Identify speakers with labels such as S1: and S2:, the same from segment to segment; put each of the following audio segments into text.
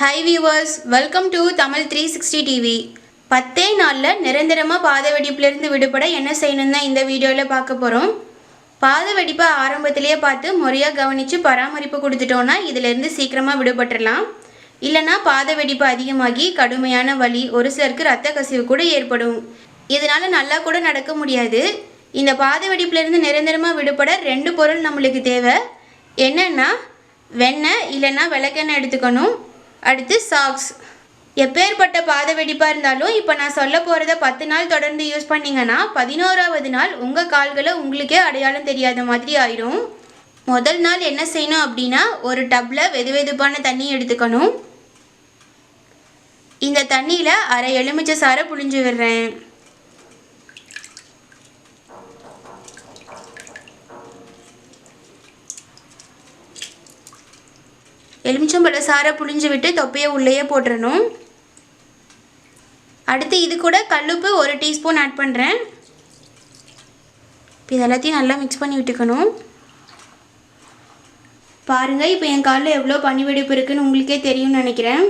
S1: Hi viewers welcome to Tamil three sixty TV பத்தே நாளில் நிரந்தரமாக பாத வெடிப்புலேருந்து விடுபட என்ன செய்யணும்னு தான் இந்த வீடியோவில் பார்க்க போகிறோம் பாத வெடிப்பை ஆரம்பத்திலேயே பார்த்து முறையாக கவனித்து பராமரிப்பு கொடுத்துட்டோன்னா இதிலேருந்து சீக்கிரமாக விடுபட்டுடலாம் இல்லைன்னா பாத வெடிப்பு அதிகமாகி கடுமையான வலி ஒரு சிலருக்கு ரத்த கசிவு கூட ஏற்படும். இதனால் நல்லா கூட நடக்க முடியாது. இந்த பாத வெடிப்புலேருந்து நிரந்தரமாக விடுபட ரெண்டு பொருள் நம்மளுக்கு தேவை. என்னென்னா வெண்ணெய் இல்லைன்னா விளக்கெண்ணெய் எடுத்துக்கணும். அடுத்து சாக்ஸ் எப்பேற்பட்ட பாத வெடிப்பாக இருந்தாலும் இப்போ நான் சொல்ல போகிறத பத்து நாள் தொடர்ந்து யூஸ் பண்ணிங்கன்னா பதினோராவது நாள் உங்கள் கால்களை உங்களுக்கே அடையாளம் தெரியாத மாதிரி ஆயிரும் முதல் நாள் என்ன செய்யணும் அப்படின்னா ஒரு டப்பில் வெது வெதுப்பான தண்ணி எடுத்துக்கணும். இந்த தண்ணியில் அரை எலுமிச்சை சாறை புழிஞ்சு விடுறேன். எலுமிச்சம்பழ சாறை புழிஞ்சு விட்டு தொப்பையை உள்ளேயே போட்டுறணும். அடுத்து இது கூட கல்லுப்பு ஒரு டீஸ்பூன் ஆட் பண்ணுறேன் இப்போ இது எல்லாத்தையும் நல்லா மிக்ஸ் பண்ணி விட்டுக்கணும். பாருங்கள் இப்போ என் காலில் எவ்வளோ பனி வெடிப்பு இருக்குதுன்னு உங்களுக்கே தெரியும்னு நினைக்கிறேன்.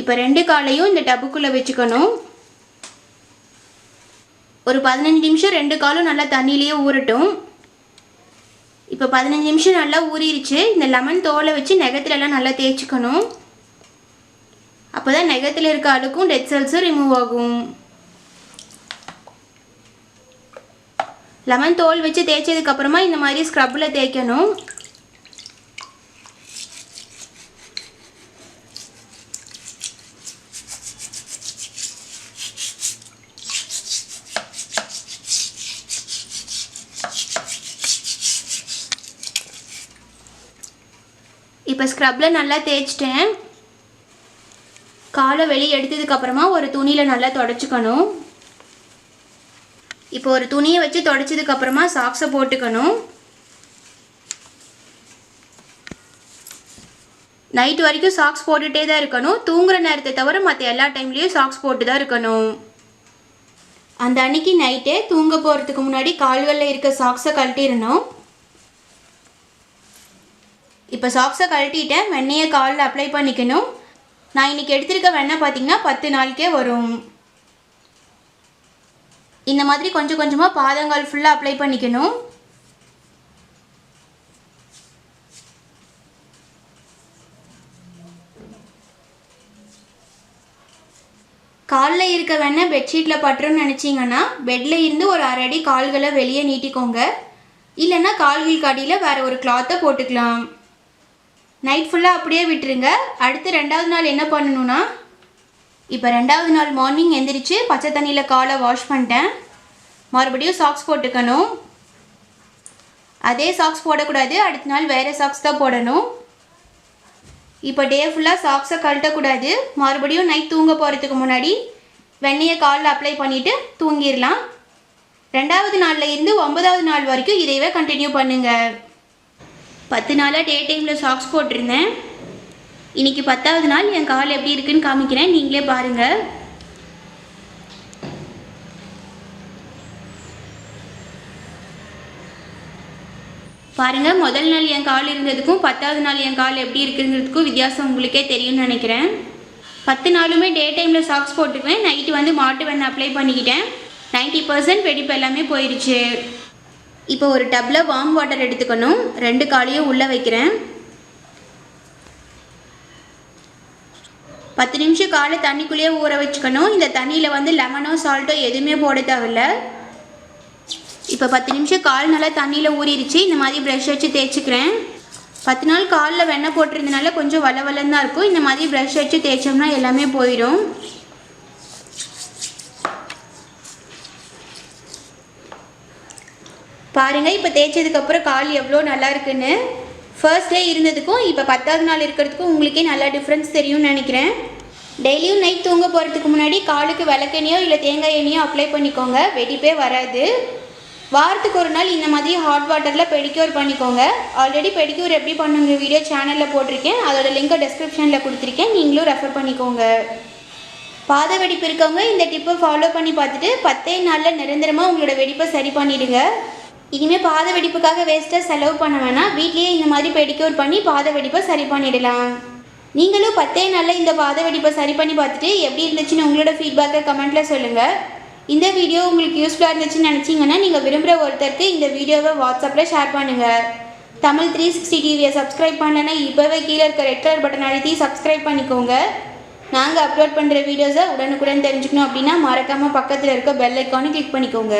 S1: இப்போ ரெண்டு காலையும் இந்த டப்புக்குள்ளே வச்சுக்கணும். ஒரு பதினஞ்சு நிமிஷம் ரெண்டு காலும் நல்லா தண்ணியிலேயே ஊறட்டும். இப்போ பதினஞ்சு நிமிஷம் நல்லா ஊறிடுச்சு இந்த லெமன் தோலை வச்சு நெகத்துலலாம் நல்லா தேய்ச்சிக்கணும். அப்போ தான் நெகத்தில் இருக்க அழுக்கும் டெட் செல்ஸும் ரிமூவ் ஆகும். லெமன் தோல் வச்சு தேய்ச்சதுக்கப்புறமா இந்த மாதிரி ஸ்க்ரப்பில் தேய்க்கணும். இப்போ ஸ்க்ரப்பில் நல்லா தேய்ச்சிட்டேன். காலை வெளியே எடுத்ததுக்கப்புறமா ஒரு துணியில் நல்லா தொடச்சிக்கணும். இப்போ ஒரு துணியை வச்சு தொடச்சதுக்கப்புறமா சாக்ஸை போட்டுக்கணும். நைட் வரைக்கும் சாக்ஸ் போட்டுகிட்டே தான் இருக்கணும். தூங்குற நேரத்தை தவிர மற்ற எல்லா டைம்லேயும் சாக்ஸ் போட்டு தான் இருக்கணும். அந்த அன்னைக்கு நைட்டே தூங்க போகிறதுக்கு முன்னாடி கால்களில் இருக்க சாக்ஸை கழட்டிடணும். இப்போ சாக்ஸை கழட்டிட்டேன். வெண்ணையை காலில் அப்ளை பண்ணிக்கணும். நான் இன்னைக்கு எடுத்திருக்க வெண்ணெய் பார்த்தீங்கன்னா பத்து நாளுக்கே வரும். இந்த மாதிரி கொஞ்சம் கொஞ்சமாக பாதங்கால் ஃபுல்லாக அப்ளை பண்ணிக்கணும். காலில் இருக்க வேணால் பெட்ஷீட்டில் பட்டுறோம்னு நினச்சிங்கன்னா பெட்டில் இருந்து ஒரு அரை அடி கால்களை வெளியே நீட்டிக்கோங்க. இல்லைன்னா கால்களுக்கு அடியில் வேறு ஒரு கிளாத்தை போட்டுக்கலாம். நைட் ஃபுல்லாக அப்படியே விட்டுருங்க. அடுத்து ரெண்டாவது நாள் என்ன பண்ணணும்னா இப்போ ரெண்டாவது நாள் மார்னிங் எந்திரிச்சு பச்சை தண்ணியில் காலை வாஷ் பண்ணிட்டேன். மறுபடியும் சாக்ஸ் போட்டுக்கணும். அதே சாக்ஸ் போடக்கூடாது. அடுத்த நாள் வேறு சாக்ஸ் தான் போடணும். இப்போ டே ஃபுல்லாக சாக்ஸை கழட்டக்கூடாது. மறுபடியும் நைட் தூங்க போகிறதுக்கு முன்னாடி வெண்ணெயை காலில் அப்ளை பண்ணிவிட்டு தூங்கிடலாம். ரெண்டாவது நாளில் இருந்து ஒன்பதாவது நாள் வரைக்கும் இதையவே கண்டினியூ பண்ணுங்கள் பத்து நாளாக டே டைமில் சாக்ஸ் போட்டிருந்தேன். இன்னைக்கு பத்தாவது நாள் என் கால் எப்படி இருக்குன்னு காமிக்கிறேன். நீங்களே பாருங்கள் பாருங்கள் முதல் நாள் என் கால் இருந்ததுக்கும் பத்தாவது நாள் என் கால் எப்படி இருக்குங்கிறதுக்கும் வித்தியாசம் உங்களுக்கே தெரியும்னு நினைக்கிறேன். பத்து நாளுமே டே டைமில் சாக்ஸ் போட்டுக்குவேன். நைட்டு வந்து மாட்டு வெண்ணெய் அப்ளை பண்ணிக்கிட்டேன். 90% பர்சன்ட் வெடிப்பு எல்லாமே போயிடுச்சு இப்போ ஒரு டப்பில் வார்ம் வாட்டர் எடுத்துக்கணும். ரெண்டு காலையும் உள்ளே வைக்கிறேன். பத்து நிமிஷம் காலை தண்ணிக்குள்ளேயே ஊற வச்சுக்கணும். இந்த தண்ணியில் வந்து லெமனோ சால்ட்டோ எதுவுமே போட தேவையில்ல. இப்போ பத்து நிமிஷம் கால் நல்லா தண்ணியில் ஊறிடுச்சு. இந்த மாதிரி ப்ரஷ் வச்சு தேய்ச்சிக்கிறேன். பத்து நாள் காலில் வெண்ணெய் போட்டிருந்தனால கொஞ்சம் வள வளன்னு தான் இருக்கும். இந்த மாதிரி ப்ரஷ் வச்சு தேய்ச்சோம்னா எல்லாமே போயிடும். பாருங்கள் இப்போ தேய்ச்சதுக்கப்புறம் கால் எவ்வளோ நல்லா இருக்குன்னு. ஃபர்ஸ்ட் டே இருந்ததுக்கும் இப்போ பத்தாவது நாள் இருக்கிறதுக்கும் உங்களுக்கே நல்லா டிஃப்ரென்ஸ் தெரியும்னு நினைக்கிறேன். டெய்லியும் நைட் தூங்க போகிறதுக்கு முன்னாடி காலுக்கு விளக்கெண்ணையோ இல்லை தேங்காய் எண்ணெயோ அப்ளை பண்ணிக்கோங்க. வெடிப்பே வராது. வாரத்துக்கு ஒரு நாள் இந்த மாதிரி ஹாட் வாட்டரில் பெடிக்யூர் பண்ணிக்கோங்க. ஆல்ரெடி பெடிக்யூர் எப்படி பண்ணுங்கிற வீடியோ சேனலில் போட்டிருக்கேன். அதோட லிங்கை டிஸ்கிரிப்ஷனில் கொடுத்துருக்கேன். நீங்களும் ரெஃபர் பண்ணிக்கோங்க. பாத வெடிப்பு இருக்கவங்க இந்த டிப்பை ஃபாலோ பண்ணி பார்த்துட்டு பத்தே நாளில் நிரந்தரமாக உங்களோட வெடிப்பை சரி பண்ணிவிடுங்க இனிமேல் பாத வெடிப்புக்காக வேஸ்ட்டாக செலவு பண்ண வேணாம். வீட்லேயே இந்த மாதிரி பெடிக்யூர் பண்ணி பாத வெடிப்பை சரி பண்ணிடலாம். நீங்களும் பத்தே நாளில் இந்த பாத வெடிப்பை சரி பண்ணி பார்த்துட்டு எப்படி இருந்துச்சுன்னு உங்களோட ஃபீட்பேக்கை கமெண்ட்டில் சொல்லுங்கள் இந்த வீடியோ உங்களுக்கு யூஸ்ஃபுல்லாக இருந்துச்சுன்னு நினச்சிங்கன்னா நீங்கள் விரும்புகிற ஒருத்தருக்கு இந்த வீடியோவை வாட்ஸ்அப்பில் ஷேர் பண்ணுங்கள் தமிழ் த்ரீ சிக்ஸ்டி டிவியை சப்ஸ்கிரைப் பண்ணலன்னா இப்போவே கீழே இருக்க ரெட் கலர் பட்டன் அழுத்தி சப்ஸ்கிரைப் பண்ணிக்கோங்க. நாங்கள் அப்லோட் பண்ணுற வீடியோஸை உடனுக்குடன் தெரிஞ்சுக்கணும் அப்படின்னா மறக்காமல் பக்கத்தில் இருக்க பெல் ஐக்கானு கிளிக் பண்ணிக்கோங்க.